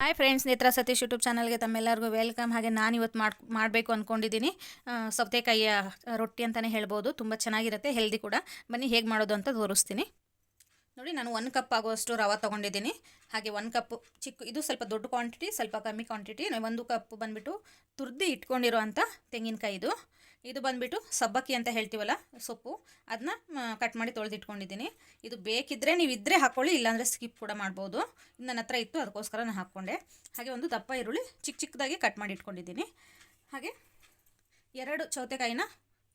Hi friends ನೇತ್ರ Satish YouTube ಚಾನಲ್ಗೆ ತಮ್ಮೆಲ್ಲರಿಗೂ ವೆಲ್ಕಮ್ ಹಾಗೆ ನಾನು ಇವತ್ತು ಮಾಡಿ, ಮಾಡಬೇಕು ಅಂದ್ಕೊಂಡಿದ್ದೀನಿ ಸೌತೆಕಾಯಿಯ ರೊಟ್ಟಿ ಅಂತಲೇ ಹೇಳ್ಬೋದು. ತುಂಬ ಚೆನ್ನಾಗಿರುತ್ತೆ ಹೆಲ್ದಿ ಕೂಡ. ಬನ್ನಿ, ಹೇಗೆ ಮಾಡೋದು ಅಂತ ತೋರಿಸ್ತೀನಿ. ನೋಡಿ, ನಾನು ಒನ್ ಕಪ್ ಆಗುವಷ್ಟು ರವೆ ತೊಗೊಂಡಿದ್ದೀನಿ. ಹಾಗೆ ಒನ್ ಕಪ್ ಚಿಕ್ಕ, ಇದು ಸ್ವಲ್ಪ ದೊಡ್ಡ ಕ್ವಾಂಟಿಟಿ ಸ್ವಲ್ಪ ಕಮ್ಮಿ ಕ್ವಾಂಟಿಟಿ ಒಂದು ಕಪ್ ಬಂದುಬಿಟ್ಟು ತುರ್ದು ಇಟ್ಕೊಂಡಿರೋವಂಥ ತೆಂಗಿನಕಾಯಿ ಇದು. ಇದು ಬಂದುಬಿಟ್ಟು ಸಬ್ಬಕ್ಕಿ ಅಂತ ಹೇಳ್ತೀವಲ್ಲ, ಸೊಪ್ಪು. ಅದನ್ನ ಕಟ್ ಮಾಡಿ ತೊಳೆದಿಟ್ಕೊಂಡಿದ್ದೀನಿ. ಇದು ಬೇಕಿದ್ದರೆ ನೀವು ಇದ್ದರೆ ಹಾಕ್ಕೊಳ್ಳಿ ಇಲ್ಲಾಂದರೆ ಸ್ಕಿಪ್ ಕೂಡ ಮಾಡ್ಬೋದು. ನನ್ನ ಹತ್ರ ಇತ್ತು, ಅದಕ್ಕೋಸ್ಕರ ನಾನು ಹಾಕ್ಕೊಂಡೆ. ಹಾಗೆ ಒಂದು ದಪ್ಪ ಈರುಳ್ಳಿ ಚಿಕ್ಕ ಚಿಕ್ಕದಾಗಿ ಕಟ್ ಮಾಡಿ ಇಟ್ಕೊಂಡಿದ್ದೀನಿ. ಹಾಗೆ ಎರಡು ಚೌತೆಕಾಯಿನ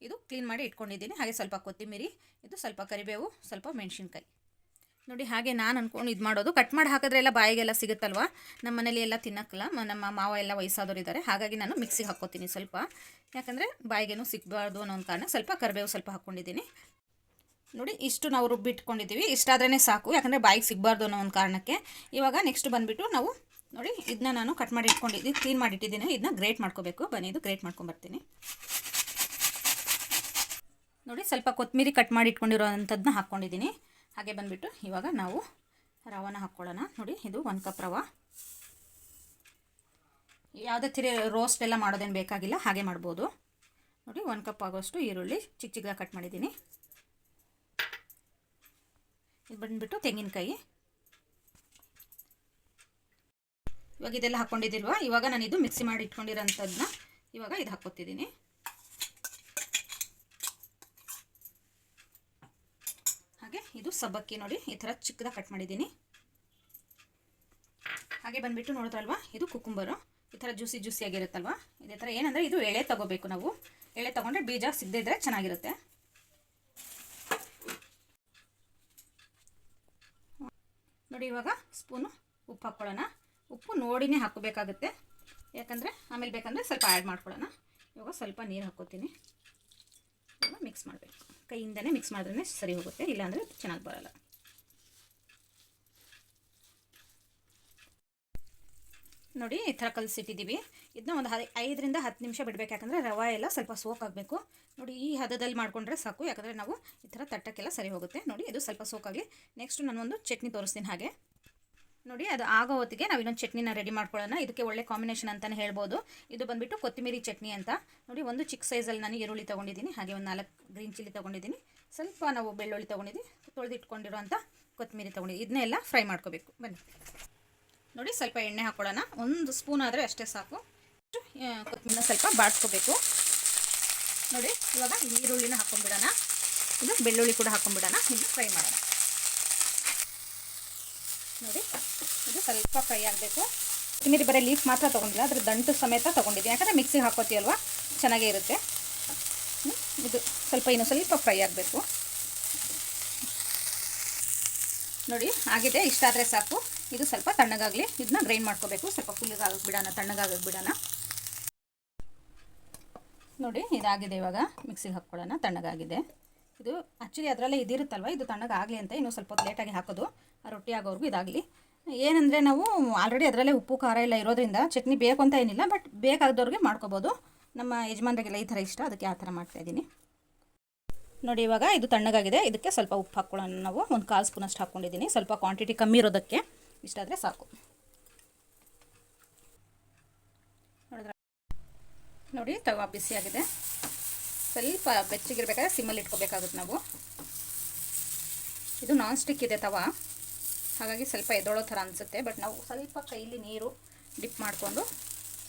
ಇದು ಕ್ಲೀನ್ ಮಾಡಿ ಇಟ್ಕೊಂಡಿದ್ದೀನಿ. ಹಾಗೆ ಸ್ವಲ್ಪ ಕೊತ್ತಂಬರಿ ಇದು ಸ್ವಲ್ಪ ಕರಿಬೇವು, ಸ್ವಲ್ಪ ಮೆಣಸಿನ್ಕಾಯಿ. ನೋಡಿ ಹಾಗೆ ನಾನು ಅಂದ್ಕೊಂಡು ಇದು ಮಾಡೋದು. ಕಟ್ ಮಾಡಿ ಹಾಕಿದ್ರೆ ಎಲ್ಲ ಬಾಯಿಗೆಲ್ಲ ಸಿಗುತ್ತಲ್ವ? ನಮ್ಮ ಮನೇಲಿ ಎಲ್ಲ ತಿನ್ನಕ್ಕಲ್ಲ. ನಮ್ಮ ಮಾವ ಎಲ್ಲ ವಯಸ್ಸಾದವರು ಇದ್ದಾರೆ ಹಾಗಾಗಿ ನಾನು ಮಿಕ್ಸಿಗೆ ಹಾಕ್ಕೋತೀನಿ ಸ್ವಲ್ಪ. ಯಾಕಂದರೆ ಬಾಯಿಗೇನು ಸಿಗಬಾರ್ದು ಅನ್ನೋ ಒಂದು ಕಾರಣ ಸ್ವಲ್ಪ ಕರಿಬೇವು ಸ್ವಲ್ಪ ಹಾಕ್ಕೊಂಡಿದ್ದೀನಿ. ನೋಡಿ, ಇಷ್ಟು ನಾವು ರುಬ್ಬಿಟ್ಕೊಂಡಿದ್ದೀವಿ. ಇಷ್ಟಾದ್ರೇ ಸಾಕು. ಯಾಕಂದರೆ ಬಾಯಿಗೆ ಸಿಗಬಾರ್ದು ಅನ್ನೋ ಒಂದು ಕಾರಣಕ್ಕೆ. ಇವಾಗ ನೆಕ್ಸ್ಟ್ ಬಂದುಬಿಟ್ಟು ನಾವು, ನೋಡಿ ಇದನ್ನ ನಾನು ಕಟ್ ಮಾಡಿ ಇಟ್ಕೊಂಡಿದ್ದೀನಿ ಕ್ಲೀನ್ ಮಾಡಿಟ್ಟಿದ್ದೀನಿ ಇದನ್ನ ಗ್ರೇಟ್ ಮಾಡ್ಕೋಬೇಕು. ಬನ್ನಿ, ಇದು ಗ್ರೇಟ್ ಮಾಡ್ಕೊಂಬರ್ತೀನಿ. ನೋಡಿ, ಸ್ವಲ್ಪ ಕೊತ್ತಂಬರಿ ಕಟ್ ಮಾಡಿ ಇಟ್ಕೊಂಡಿರೋವಂಥದ್ದನ್ನ ಹಾಕ್ಕೊಂಡಿದ್ದೀನಿ. ಹಾಗೆ ಬಂದುಬಿಟ್ಟು ಇವಾಗ ನಾವು ರವಾನ ಹಾಕ್ಕೊಳ್ಳೋಣ. ನೋಡಿ, ಇದು ಒಂದು ಕಪ್ ರವ. ಯಾವುದೇ ತಿರಿ ರೋಸ್ಟ್ ಎಲ್ಲ ಮಾಡೋದೇನು ಬೇಕಾಗಿಲ್ಲ, ಹಾಗೆ ಮಾಡ್ಬೋದು. ನೋಡಿ ಒಂದು ಕಪ್ ಆಗೋಷ್ಟು ಈರುಳ್ಳಿ ಚಿಕ್ಕ ಚಿಕ್ಕದಾಗಿ ಕಟ್ ಮಾಡಿದ್ದೀನಿ. ಇದು ಬಂದುಬಿಟ್ಟು ತೆಂಗಿನಕಾಯಿ. ಇವಾಗ ಇದೆಲ್ಲ ಹಾಕ್ಕೊಂಡಿದ್ದಿಲ್ವಾ? ಇವಾಗ ನಾನು ಇದು ಮಿಕ್ಸಿ ಮಾಡಿ ಇಟ್ಕೊಂಡಿರೋಂಥದ್ದನ್ನ ಇವಾಗ ಇದು ಹಾಕ್ಕೊತಿದ್ದೀನಿ. ಹಾಗೆ ಇದು ಸಬ್ಬಕ್ಕಿ ನೋಡಿ, ಈ ಥರ ಚಿಕ್ಕದಾಗಿ ಕಟ್ ಮಾಡಿದ್ದೀನಿ. ಹಾಗೆ ಬಂದುಬಿಟ್ಟು ನೋಡಿದ್ರಲ್ವಾ, ಇದು ಕುಕುಂಬರು. ಈ ಥರ ಜ್ಯೂಸಿ ಜ್ಯೂಸಿ ಆಗಿರುತ್ತಲ್ವಾ? ಇದೇ ಥರ ಏನಂದರೆ ಇದು ಎಳೆ ತಗೋಬೇಕು ನಾವು. ಎಳೆ ತಗೊಂಡ್ರೆ ಬೀಜ ಸಿಗದೇ ಇದ್ದರೆ ಚೆನ್ನಾಗಿರುತ್ತೆ. ನೋಡಿ, ಇವಾಗ ಸ್ಪೂನು ಉಪ್ಪು ಹಾಕ್ಕೊಳ್ಳೋಣ. ಉಪ್ಪು ನೋಡಿನೇ ಹಾಕಬೇಕಾಗುತ್ತೆ ಯಾಕಂದರೆ ಆಮೇಲೆ ಬೇಕಂದರೆ ಸ್ವಲ್ಪ ಆ್ಯಡ್ ಮಾಡ್ಕೊಳ್ಳೋಣ. ಇವಾಗ ಸ್ವಲ್ಪ ನೀರು ಹಾಕ್ಕೋತೀನಿ. ಮಿಕ್ಸ್ ಮಾಡಬೇಕು. ಕೈಯಿಂದನೇ ಮಿಕ್ಸ್ ಮಾಡಿದ್ರೆ ಸರಿ ಹೋಗುತ್ತೆ, ಇಲ್ಲಾಂದರೆ ಚೆನ್ನಾಗಿ ಬರಲ್ಲ. ನೋಡಿ, ಈ ಥರ ಕಲಸಿಟ್ಟಿದ್ದೀವಿ. ಇದನ್ನ ಒಂದು ಐದರಿಂದ ಹತ್ತು ನಿಮಿಷ ಬಿಡಬೇಕು, ಯಾಕಂದರೆ ರವೆ ಎಲ್ಲ ಸ್ವಲ್ಪ ಸೋಕ್ ಆಗಬೇಕು. ನೋಡಿ, ಈ ಹದದಲ್ಲಿ ಮಾಡಿಕೊಂಡ್ರೆ ಸಾಕು, ಯಾಕಂದರೆ ನಾವು ಈ ಥರ ತಟ್ಟಕ್ಕೆಲ್ಲ ಸರಿ ಹೋಗುತ್ತೆ. ನೋಡಿ, ಇದು ಸ್ವಲ್ಪ ಸೋಕಾಗಿ. ನೆಕ್ಸ್ಟ್ ನಾನೊಂದು ಚಟ್ನಿ ತೋರಿಸ್ತೀನಿ ಹಾಗೆ. ನೋಡಿ, ಅದು ಆಗೋ ಹೊತ್ತಿಗೆ ನಾವು ಇನ್ನೊಂದು ಚಟ್ನಿನ ರೆಡಿ ಮಾಡ್ಕೊಳ್ಳೋಣ. ಇದಕ್ಕೆ ಒಳ್ಳೆ ಕಾಂಬಿನೇಷನ್ ಅಂತಲೇ ಹೇಳ್ಬೋದು. ಇದು ಬಂದುಬಿಟ್ಟು ಕೊತ್ತಿಮೀರಿ ಚಟ್ನಿ ಅಂತ. ನೋಡಿ, ಒಂದು ಚಿಕ್ಕ ಸೈಜಲ್ಲಿ ನಾನು ಈರುಳ್ಳಿ ತೊಗೊಂಡಿದ್ದೀನಿ. ಹಾಗೆ ಒಂದು ನಾಲ್ಕು ಗ್ರೀನ್ ಚಿಲ್ಲಿ ತೊಗೊಂಡಿದ್ದೀನಿ. ಸ್ವಲ್ಪ ನಾವು ಬೆಳ್ಳುಳ್ಳಿ ತೊಗೊಂಡಿದ್ದೀನಿ ತೊಳೆದಿಟ್ಕೊಂಡಿರೋಂಥ ಕೊತ್ತಂಬರಿ ತೊಗೊಂಡಿದ್ದೀನಿ ಇದನ್ನೆಲ್ಲ ಫ್ರೈ ಮಾಡ್ಕೋಬೇಕು. ಬನ್ನಿ. ನೋಡಿ, ಸ್ವಲ್ಪ ಎಣ್ಣೆ ಹಾಕ್ಕೊಳ್ಳೋಣ ಒಂದು ಸ್ಪೂನ್ ಆದರೆ ಅಷ್ಟೇ ಸಾಕು. ಕೊತ್ತಂಬರಿನ ಸ್ವಲ್ಪ ಬಾಡಿಸ್ಕೋಬೇಕು. ನೋಡಿ, ಇವಾಗ ಈರುಳ್ಳಿನ ಹಾಕೊಂಡ್ಬಿಡೋಣ. ಇದು ಬೆಳ್ಳುಳ್ಳಿ ಕೂಡ ಹಾಕೊಂಡ್ಬಿಡೋಣ. ಇನ್ನು ಫ್ರೈ ಮಾಡೋಣ. ನೋಡಿ. ಇದು ಸ್ವಲ್ಪ ಫ್ರೈ ಆಗಬೇಕು. ಕೊತ್ತಂಬರಿ ಬರೀ ಲೀಫ್ ಮಾತ್ರ ತೊಗೊಂಡಿಲ್ಲ, ಅದ್ರ ದಂಟು ಸಮೇತ ತೊಗೊಂಡಿದ್ದೀನಿ. ಯಾಕಂದರೆ ಮಿಕ್ಸಿಗೆ ಹಾಕೋತೀವಲ್ವ ಚೆನ್ನಾಗೇ ಇರುತ್ತೆ. ಇದು ಸ್ವಲ್ಪ ಇನ್ನೂ ಸ್ವಲ್ಪ ಫ್ರೈ ಆಗಬೇಕು. ನೋಡಿ, ಆಗಿದೆ. ಇಷ್ಟಾದರೆ ಸಾಕು. ಇದು ಸ್ವಲ್ಪ ತಣ್ಣಗಾಗಲಿ. ಇದನ್ನ ಗ್ರೈಂಡ್ ಮಾಡ್ಕೋಬೇಕು. ಸ್ವಲ್ಪ ಫುಲ್ಲಿಗೆ ಆಗಕ್ಕೆ ಬಿಡೋಣ ತಣ್ಣಗಾಗಕ್ಕೆ ಬಿಡೋಣ ನೋಡಿ, ಇದಾಗಿದೆ ಇವಾಗ. ಮಿಕ್ಸಿಗೆ ಹಾಕ್ಕೊಳ್ಳೋಣ ತಣ್ಣಗಾಗಿದೆ. ಇದು ಆ್ಯಕ್ಚುಲಿ ಅದರಲ್ಲೇ ಇದಿರುತ್ತಲ್ವ? ಇದು ತಣ್ಣಗಾಗಲಿ ಅಂತ ಇನ್ನೂ ಸ್ವಲ್ಪ ಲೇಟಾಗಿ ಹಾಕೋದು. ರೊಟ್ಟಿ ಆಗೋರ್ಗು ಇದಾಗಲಿ. ಏನಂದರೆ ನಾವು ಆಲ್ರೆಡಿ ಅದರಲ್ಲೇ ಉಪ್ಪು, ಖಾರ ಎಲ್ಲ ಇರೋದ್ರಿಂದ ಚಟ್ನಿ ಬೇಕು ಅಂತ ಏನಿಲ್ಲ ಬಟ್ ಬೇಕಾದವ್ರಿಗೆ ಮಾಡ್ಕೋಬೋದು. ನಮ್ಮ ಯಜಮಾನ್ರಿಗೆಲ್ಲ ಈ ಥರ ಇಷ್ಟ, ಅದಕ್ಕೆ ಆ ಥರ ಮಾಡ್ತಾಯಿದ್ದೀನಿ ನೋಡಿ, ಇವಾಗ ಇದು ತಣ್ಣಗಾಗಿದೆ. ಇದಕ್ಕೆ ಸ್ವಲ್ಪ ಉಪ್ಪು ಹಾಕ್ಕೊಳ್ಳೋಣ ನಾವು. ಒಂದು ಕಾಲು ಸ್ಪೂನಷ್ಟು ಹಾಕ್ಕೊಂಡಿದ್ದೀನಿ. ಸ್ವಲ್ಪ ಕ್ವಾಂಟಿಟಿ ಕಮ್ಮಿ ಇರೋದಕ್ಕೆ. ಇಷ್ಟಾದರೆ ಸಾಕು. ನೋಡಿದ್ರೆ? ನೋಡಿ, ತವಾ ಬಿಸಿಯಾಗಿದೆ ಸ್ವಲ್ಪ ಬೆಚ್ಚಗಿರ್ಬೇಕಾದ್ರೆ ಸಿಮ್ಮಲ್ಲಿ ಇಟ್ಕೋಬೇಕಾಗುತ್ತೆ ನಾವು. ಇದು ನಾನ್ ಸ್ಟಿಕ್ ಇದೆ ತವಾ. ಹಾಗಾಗಿ ಸ್ವಲ್ಪ ಎದೊಳೋ ಥರ ಅನಿಸುತ್ತೆ ಬಟ್ ನಾವು ಸ್ವಲ್ಪ ಕೈಲಿ ನೀರು ಡಿಪ್ ಮಾಡಿಕೊಂಡು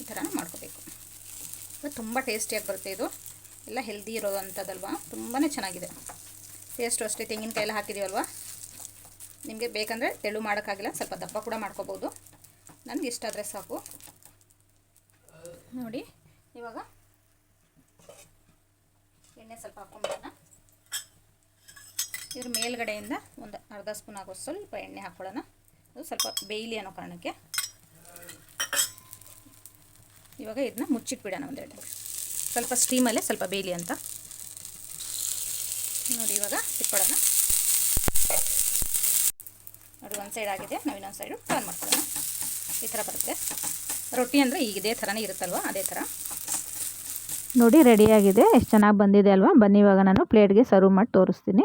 ಈ ಥರ ಮಾಡ್ಕೋಬೇಕು. ತುಂಬ ಟೇಸ್ಟಿಯಾಗಿ ಬರುತ್ತೆ ಇದು. ಎಲ್ಲ ಹೆಲ್ದಿ ಇರೋವಂಥದ್ದಲ್ವ? ತುಂಬಾ ಚೆನ್ನಾಗಿದೆ. ಟೇಸ್ಟು ಅಷ್ಟೇ, ತೆಂಗಿನಕಾಯಿ ಎಲ್ಲ ಹಾಕಿದ್ದೀವಲ್ವ ನಿಮಗೆ ಬೇಕಂದರೆ ತೆಳು ಮಾಡೋಕ್ಕಾಗಿಲ್ಲ, ಸ್ವಲ್ಪ ದಪ್ಪ ಕೂಡ ಮಾಡ್ಕೋಬೋದು. ನನಗೆ ಇಷ್ಟ ಆದರೆ ಸಾಕು. ನೋಡಿ, ಇವಾಗ ಎಣ್ಣೆ ಸ್ವಲ್ಪ ಹಾಕ್ಕೊಂಬಿಡೋಣ ಇದ್ರ ಮೇಲ್ಗಡೆಯಿಂದ ಒಂದು ಅರ್ಧ ಸ್ಪೂನ್ ಆಗೋ ಸ್ವಲ್ಪ ಎಣ್ಣೆ ಹಾಕ್ಕೊಳ್ಳೋಣ ಅದು ಸ್ವಲ್ಪ ಬೇಯ್ಲಿ ಅನ್ನೋ ಕಾರಣಕ್ಕೆ. ಇವಾಗ ಇದನ್ನ ಮುಚ್ಚಿಟ್ಬಿಡೋಣ ಒಂದೆರಡು ಸ್ವಲ್ಪ ಸ್ಟೀಮಲ್ಲೇ ಸ್ವಲ್ಪ ಬೇಯಲಿ ಅಂತ. ನೋಡಿ ಇವಾಗ ತಿಕ್ಕೊಳ್ಳೋಣ ನೋಡಿ ಒಂದು ಸೈಡ್ ಆಗಿದೆ, ನಾವು ಇನ್ನೊಂದು ಸೈಡು ಟರ್ನ್ ಮಾಡ್ಕೊಳ್ಳೋಣ. ಈ ಥರ ಬರುತ್ತೆ. ರೊಟ್ಟಿ ಅಂದರೆ ಈಗ ಇದೇ ಥರನೇ ಇರುತ್ತಲ್ವ? ಅದೇ ಥರ ನೋಡಿ ರೆಡಿಯಾಗಿದೆ ಎಷ್ಟು ಚೆನ್ನಾಗಿ ಬಂದಿದೆ ಅಲ್ವಾ? ಬನ್ನಿ, ಇವಾಗ ನಾನು ಪ್ಲೇಟ್ಗೆ ಸರ್ವ್ ಮಾಡಿ ತೋರಿಸ್ತೀನಿ.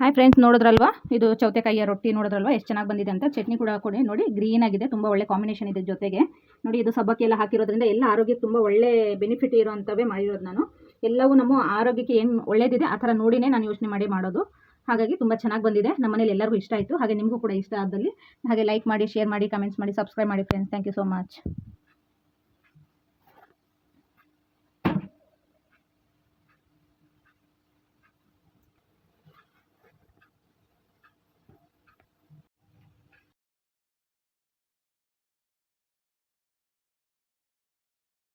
ಹಾಯ್ ಫ್ರೆಂಡ್ಸ್ ನೋಡಿದ್ರಲ್ವಾ? ಇದು ಚೌತೆಕಾಯಿಯ ರೊಟ್ಟಿ ನೋಡಿದ್ರಲ್ವಾ? ಎಷ್ಟು ಚೆನ್ನಾಗಿ ಬಂದಿದೆ ಅಂತ ಚಟ್ನಿ ಕೂಡ ಕೊಡಿ, ನೋಡಿ ಗ್ರೀನ್ ಆಗಿದೆ, ತುಂಬ ಒಳ್ಳೆ ಕಾಂಬಿನೇಷನ್ ಇದೆ ಜೊತೆಗೆ. ನೋಡಿ, ಇದು ಸಬ್ಬಕ್ಕಿ ಎಲ್ಲ ಹಾಕಿರೋದ್ರಿಂದ ಎಲ್ಲ ಆರೋಗ್ಯಕ್ಕೆ ತುಂಬ ಒಳ್ಳೆ ಬೆನಿಫಿಟ್ ಇರೋವಂಥವೇ ಮಾಡಿರೋದು ನಾನು. ಎಲ್ಲವೂ ನಮ್ಮ ಆರೋಗ್ಯಕ್ಕೆ ಏನು ಒಳ್ಳೇದಿದೆ, ಆ ಥರ ನೋಡಿನೇ ನಾನು ಯೋಚನೆ ಮಾಡಿ ಮಾಡೋದು. ಹಾಗಾಗಿ ತುಂಬ ಚೆನ್ನಾಗಿ ಬಂದಿದೆ. ನಮ್ಮ ಮನೇಲಿ ಎಲ್ಲರಿಗೂ ಇಷ್ಟ ಆಯಿತು. ಹಾಗೆ ನಿಮಗೂ ಕೂಡ ಇಷ್ಟ ಆದಲ್ಲಿ. ಹಾಗೆ ಲೈಕ್ ಮಾಡಿ ಶೇರ್ ಮಾಡಿ ಕಮೆಂಟ್ಸ್ ಮಾಡಿ ಸಬ್ಸ್ಕ್ರೈಬ್ ಮಾಡಿ friends thank you so much